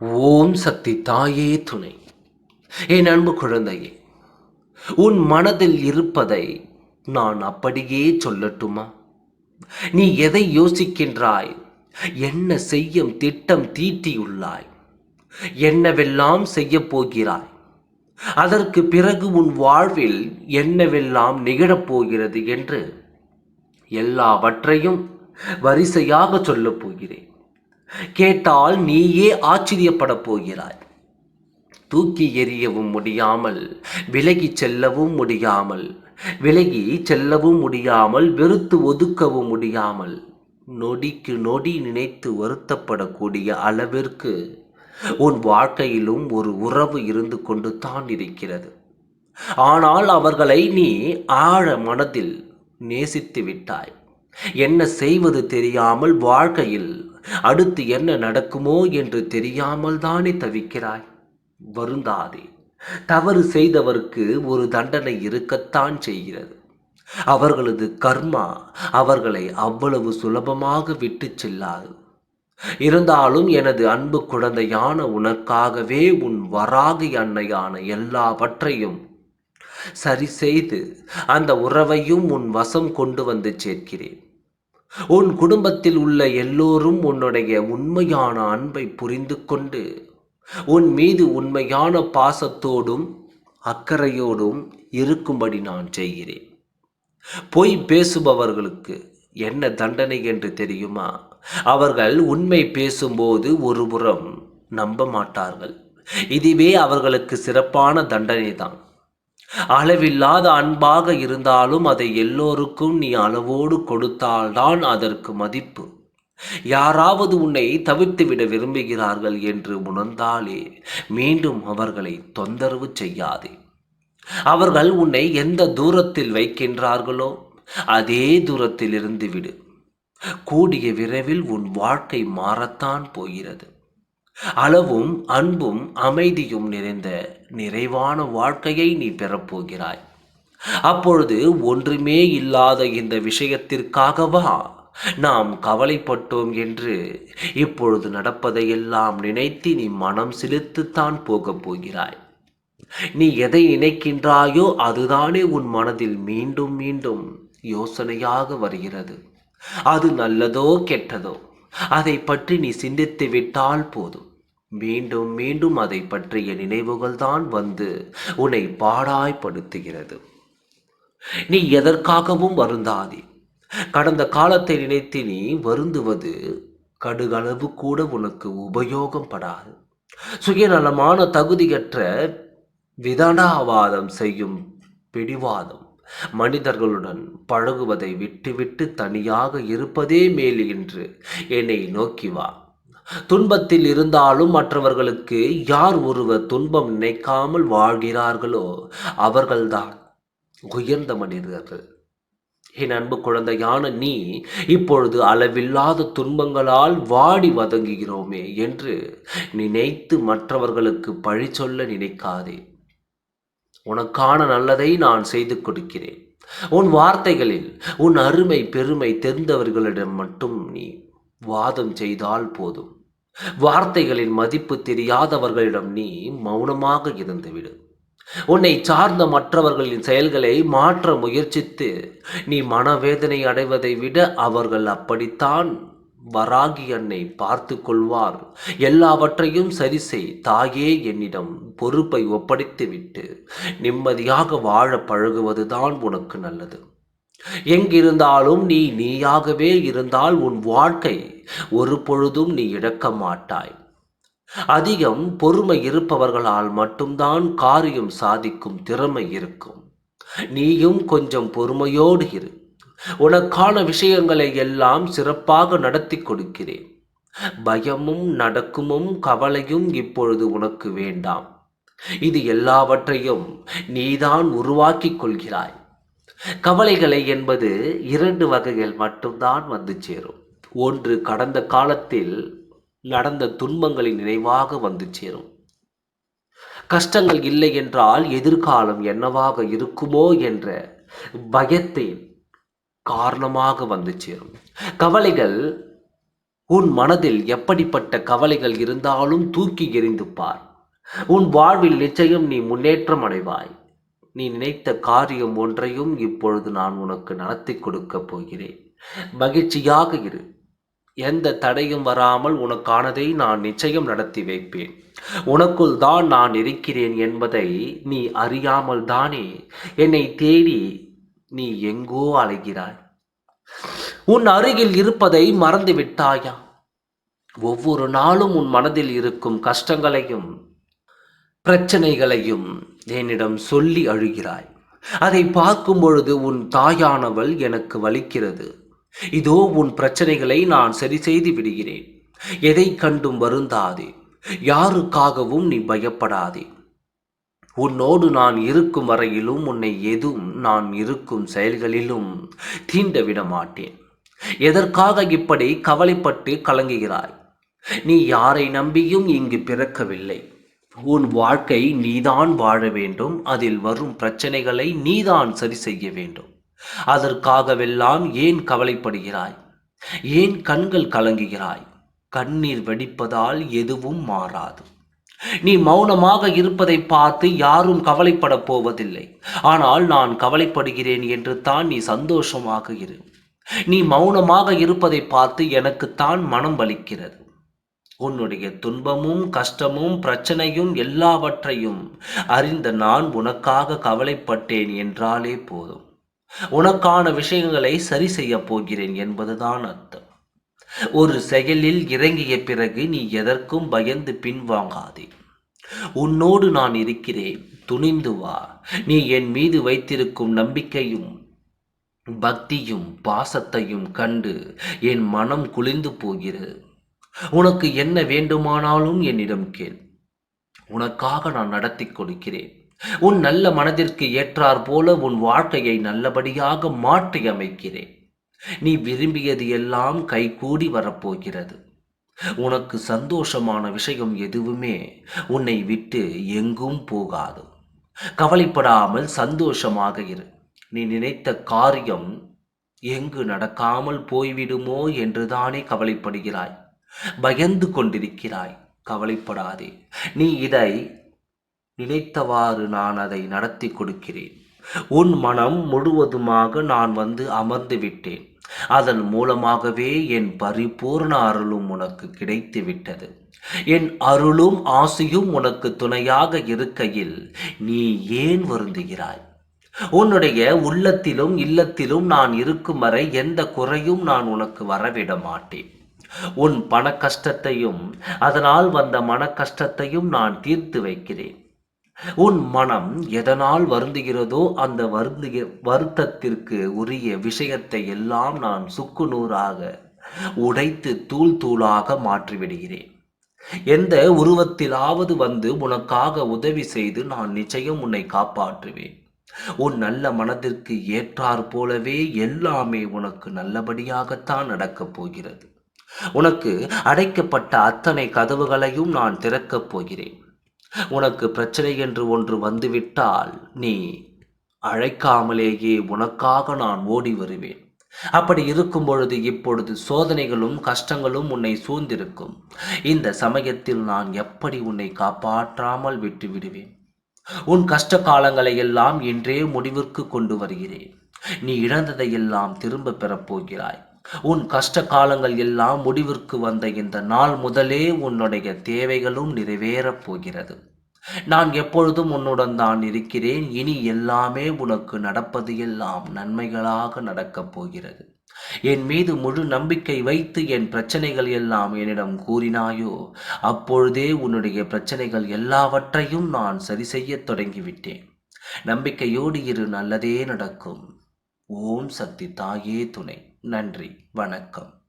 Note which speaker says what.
Speaker 1: ஓம் சக்தி தாயே துணை. என் அன்பு குழந்தையே உன் மனதில் இருப்பதை நான் அப்படியே சொல்லட்டுமா? நீ எதை யோசிக்கின்றாய்? என்ன செய்யும் திட்டம் தீட்டியுள்ளாய்? என்னவெல்லாம் செய்யப் போகிறாய்? அதற்கு பிறகு உன் வாழ்வில் என்னவெல்லாம் நிகழப்போகிறது என்று எல்லாவற்றையும் வரிசையாக சொல்லப் போகிறேன். கேட்டால் நீயே ஆச்சரியப்பட போகிறாய். தூக்கி எறியவும் முடியாமல் விலகி செல்லவும் முடியாமல் விலகி செல்லவும் முடியாமல் வெறுத்து ஒதுக்கவும் முடியாமல் நொடிக்கு நொடி நினைத்து வருத்தப்படக்கூடிய அளவிற்கு உன் வாழ்க்கையிலும் ஒரு உறவு இருந்து கொண்டு தான் இருக்கிறது. ஆனால் அவர்களை நீ ஆழ மனதில் நேசித்து விட்டாய். என்ன செய்வது தெரியாமல் வாழ்க்கையில் அடுத்து என்ன நடக்குமோ என்று தெரியாமல் தானே தவிக்கிறாய்? வருந்தாதே. தவறு செய்தவருக்கு ஒரு தண்டனை இருக்கத்தான் செய்கிறது. அவர்களது கர்மா அவர்களை அவ்வளவு சுலபமாக விட்டு செல்லாது. இருந்தாலும் எனது அன்பு குழந்தையான உனக்காகவே உன் வராகி அன்னையான எல்லாவற்றையும் சரி செய்து அந்த உறவையும் உன் வசம் கொண்டு வந்து சேர்க்கிறேன். உன் குடும்பத்தில் உள்ள எல்லோரும் உன்னுடைய உண்மையான அன்பை புரிந்து கொண்டு உன் மீது உண்மையான பாசத்தோடும் அக்கறையோடும் இருக்கும்படி நான் செய்கிறேன். பொய் பேசுபவர்களுக்கு என்ன தண்டனை என்று தெரியுமா? அவர்கள் உண்மை பேசும்போது ஒருபுறம் நம்ப மாட்டார்கள். இதுவே அவர்களுக்கு சிறப்பான தண்டனை தான் அளவில்லாத அன்பாக இருந்தாலும் அதை எல்லோருக்கும் நீ அளவோடு கொடுத்தால்தான் அதற்கு மதிப்பு. யாராவது உன்னை தவிர்த்துவிட விரும்புகிறார்கள் என்று உணர்ந்தாலே மீண்டும் அவர்களை தொந்தரவு செய்யாதே. அவர்கள் உன்னை எந்த தூரத்தில் வைக்கின்றார்களோ அதே தூரத்தில் இருந்து விடு. கூடிய விரைவில் உன் வாழ்க்கை மாறத்தான் போகிறது. அளவும் அன்பும் அமைதியும் நிறைந்த நிறைவான வாழ்க்கையை நீ பெறப்போகிறாய். அப்பொழுது ஒன்றுமே இல்லாத இந்த விஷயத்திற்காகவா நாம் கவலைப்பட்டோம் என்று இப்பொழுது நடப்பதையெல்லாம் நினைத்து நீ மனம் செலுத்துத்தான் போகப் போகிறாய். நீ எதை நினைக்கின்றாயோ அதுதானே உன் மனதில் மீண்டும் மீண்டும் யோசனையாக வருகிறது. அது நல்லதோ கெட்டதோ? அதை பற்றி நீ சிந்தித்து விட்டால் போதும். மீண்டும் மீண்டும் அதை பற்றிய நினைவுகள் தான் வந்து உன்னை பாடாய்படுத்துகிறது நீ எதற்காகவும் வருந்தாதே. கடந்த காலத்தை நினைத்து நீ வருந்துவது கடுகளவு கூட உனக்கு உபயோகம் படாது சுயநலமான தகுதியற்ற விதண்டாவாதம் செய்யும் பிடிவாதம் மனிதர்களுடன் பழகுவதை விட்டுவிட்டு தனியாக இருப்பதே மேல் என்று என்னை நோக்கி வா. துன்பத்தில் இருந்தாலும் மற்றவர்களுக்கு யார் ஒருவர் துன்பம் நினைக்காமல் வாழ்கிறார்களோ அவர்கள்தான் உயர்ந்த மனிதர்கள். என் அன்பு குழந்தையான நீ இப்பொழுது அளவில்லாத துன்பங்களால் வாடி வதங்குகிறோமே என்று நினைத்து மற்றவர்களுக்கு பழி சொல்ல நினைக்காதே. உனக்கான நல்லதை நான் செய்து கொடுக்கிறேன். உன் வார்த்தைகளில் உன் அருமை பெருமை தெரிந்தவர்களிடம் மட்டும் நீ வாதம் செய்தால் போதும். வார்த்தைகளின் மதிப்பு தெரியாதவர்களிடம் நீ மௌனமாக இருந்துவிடு. உன்னை சார்ந்த மற்றவர்களின் செயல்களை மாற்ற முயற்சித்து நீ மனவேதனை அடைவதை விட அவர்கள் அப்படித்தான் வராகி அன்னை பார்த்து கொள்வார். எல்லாவற்றையும் சரி செய் தாயே என்னிடம் பொறுப்பை ஒப்படைத்துவிட்டு நிம்மதியாக வாழ பழகுவதுதான் உனக்கு நல்லது. எங்கிருந்தாலும் நீ நீயாகவே இருந்தால் உன் வாழ்க்கை ஒரு பொழுதும் நீ இழக்க மாட்டாய். அதிகம் பொறுமை இருப்பவர்களால் மட்டும்தான் காரியம் சாதிக்கும் திறமை இருக்கும். நீயும் கொஞ்சம் பொறுமையோடு இரு. உனக்கான விஷயங்களை எல்லாம் சிறப்பாக நடத்தி கொடுக்கிறேன். பயமும் நடக்குமும் கவலையும் இப்பொழுது உனக்கு வேண்டாம். இது எல்லாவற்றையும் நீதான் உருவாக்கிக் கொள்கிறாய். கவலைகளை என்பது இரண்டு வகைகள் மட்டும்தான் வந்து சேரும். ஒன்று கடந்த காலத்தில் நடந்த துன்பங்களின் நினைவாக வந்து சேரும். கஷ்டங்கள் இல்லை என்றால் எதிர்காலம் என்னவாக இருக்குமோ என்ற பயத்தின் காரணமாக வந்து சேரும். கவலைகள் உன் மனதில் எப்படிப்பட்ட கவலைகள் இருந்தாலும் தூக்கி எறிந்து பார். உன் வாழ்வில் நிச்சயம் நீ முன்னேற்றம் அடைவாய். நீ நினைத்த காரியம் ஒன்றையும் இப்பொழுது நான் உனக்கு நடத்தி கொடுக்கப் போகிறேன். மகிழ்ச்சியாக இரு. எந்த தடையும் வராமல் உனக்கானதை நான் நிச்சயம் நடத்தி வைப்பேன். உனக்குள் தான் நான் இருக்கிறேன் என்பதை நீ அறியாமல் தானே என்னை தேடி நீ எங்கோ அலைகிறாய். உன் அருகில் இருப்பதை மறந்து விட்டாயா ஒவ்வொரு நாளும் உன் மனதில் இருக்கும் கஷ்டங்களையும் பிரச்சனைகளையும் என்னிடம் சொல்லி அழுகிறாய். அதை பார்க்கும் பொழுது உன் தாயானவள் எனக்கு வலிக்கிறது. இதோ உன் பிரச்சனைகளை நான் சரி செய்து விடுகிறேன். எதை கண்டும் வருந்தாதே. யாருக்காகவும் நீ பயப்படாதே. உன்னோடு நான் இருக்கும் வரையிலும் உன்னை எதுவும் நான் இருக்கும் செயல்களிலும் தீண்ட விட மாட்டேன். எதற்காக இப்படி கவலைப்பட்டு கலங்குகிறாய்? நீ யாரை நம்பியும் இங்கு பிறக்கவில்லை. உன் வாழ்க்கை நீதான் வாழ வேண்டும். அதில் வரும் பிரச்சனைகளை நீதான் சரி செய்ய வேண்டும். அதற்காகவெல்லாம் ஏன் கவலைப்படுகிறாய்? ஏன் கண்கள் கலங்குகிறாய்? கண்ணீர் வெடிப்பதால் எதுவும் மாறாது. நீ மௌனமாக இருப்பதை பார்த்து யாரும் கவலைப்பட போவதில்லை. ஆனால் நான் கவலைப்படுகிறேன் என்று தான் நீ சந்தோஷமாக இரு. நீ மௌனமாக இருப்பதை பார்த்து எனக்குத்தான் மனம் வலிக்கிறது. உன்னுடைய துன்பமும் கஷ்டமும் பிரச்சனையும் எல்லாவற்றையும் அறிந்த நான் உனக்காக கவலைப்பட்டேன் என்றாலே போதும். உனக்கான விஷயங்களை சரி செய்ய போகிறேன் என்பதுதான் அர்த்தம். ஒரு செயலில் இறங்கிய பிறகு நீ எதற்கும் பயந்து பின்வாங்காதே. உன்னோடு நான் இருக்கிறேன் துணிந்து வா. நீ என் மீது வைத்திருக்கும் நம்பிக்கையும் பக்தியும் பாசத்தையும் கண்டு என் மனம் குளிர்ந்து போகிறது. உனக்கு என்ன வேண்டுமானாலும் என்னிடம் கேள். உனக்காக நான் நடத்தி கொடுக்கிறேன் உன் நல்ல மனதிற்கு ஏற்றார் போல உன் வாழ்க்கையை நல்லபடியாக மாற்றி அமைக்கிறேன். நீ விரும்பியது எல்லாம் கைகூடி வரப்போகிறது. உனக்கு சந்தோஷமான விஷயம் எதுவுமே உன்னை விட்டு எங்கும் போகாது. கவலைப்படாமல் சந்தோஷமாக இரு. நீ நினைத்த காரியம் எங்கு நடக்காமல் போய்விடுமோ என்றுதானே கவலைப்படுகிறாய். பயந்து கொண்டிருக்கிறாய். கவலைப்படாதே. நீ இதை நினைத்தவாறு நான் அதை நடத்தி கொடுக்கிறேன். உன் மனம் முழுவதுமாக நான் வந்து அமர்ந்து விட்டேன். அதன் மூலமாகவே என் பரிபூர்ண அருளும் உனக்கு கிடைத்து விட்டது. என் அருளும் ஆசையும் உனக்கு துணையாக இருக்கையில் நீ ஏன் வருந்துகிறாய்? உன்னுடைய உள்ளத்திலும் இல்லத்திலும் நான் இருக்கும் வரை எந்த குறையும் நான் உனக்கு வரவிட மாட்டேன். உன் பண கஷ்டத்தையும் அதனால் வந்த மன கஷ்டத்தையும் நான் தீர்த்து வைக்கிறேன். உன் மனம் எதனால் வருந்துகிறதோ அந்த வருந்துக வருத்தத்திற்கு உரிய விஷயத்தை எல்லாம் நான் சுக்கு நூறாக உடைத்து தூள் தூளாக மாற்றிவிடுகிறேன். எந்த உருவத்திலாவது வந்து உனக்காக உதவி செய்து நான் நிச்சயம் உன்னை காப்பாற்றுவேன். உன் நல்ல மனதிற்கு ஏற்றாற் போலவே எல்லாமே உனக்கு நல்லபடியாகத்தான் நடக்கப் போகிறது. உனக்கு அடைக்கப்பட்ட அத்தனை கதவுகளையும் நான் திறக்கப் போகிறேன். உனக்கு பிரச்சனை என்று ஒன்று வந்துவிட்டால் நீ அழைக்காமலேயே உனக்காக நான் ஓடி வருவேன். அப்படி இருக்கும் பொழுது இப்பொழுது சோதனைகளும் கஷ்டங்களும் உன்னை சூழ்ந்திருக்கும். இந்த சமயத்தில் நான் எப்படி உன்னை காப்பாற்றாமல் விட்டு விடுவேன்? உன் கஷ்ட காலங்களை எல்லாம் இன்றே முடிவிற்கு கொண்டு வருகிறேன். நீ இழந்ததையெல்லாம் திரும்ப பெறப்போகிறாய் உன் கஷ்ட காலங்கள் எல்லாம் முடிவிற்கு வந்த இந்த நாள் முதலே உன்னுடைய தேவைகளும் நிறைவேறப் போகிறது. நான் எப்பொழுதும் உன்னுடன் தான் இருக்கிறேன். இனி எல்லாமே உனக்கு நடப்பது எல்லாம் நன்மைகளாக நடக்கப் போகிறது. என் மீது முழு நம்பிக்கை வைத்து என் பிரச்சனைகள் எல்லாம் என்னிடம் கூறினாயோ அப்பொழுதே உன்னுடைய பிரச்சனைகள் எல்லாவற்றையும் நான் சரி செய்ய தொடங்கிவிட்டேன். நம்பிக்கையோடு இரு நல்லதே நடக்கும். ஓம் சக்தி தாயே துணை. நன்றி. வணக்கம்.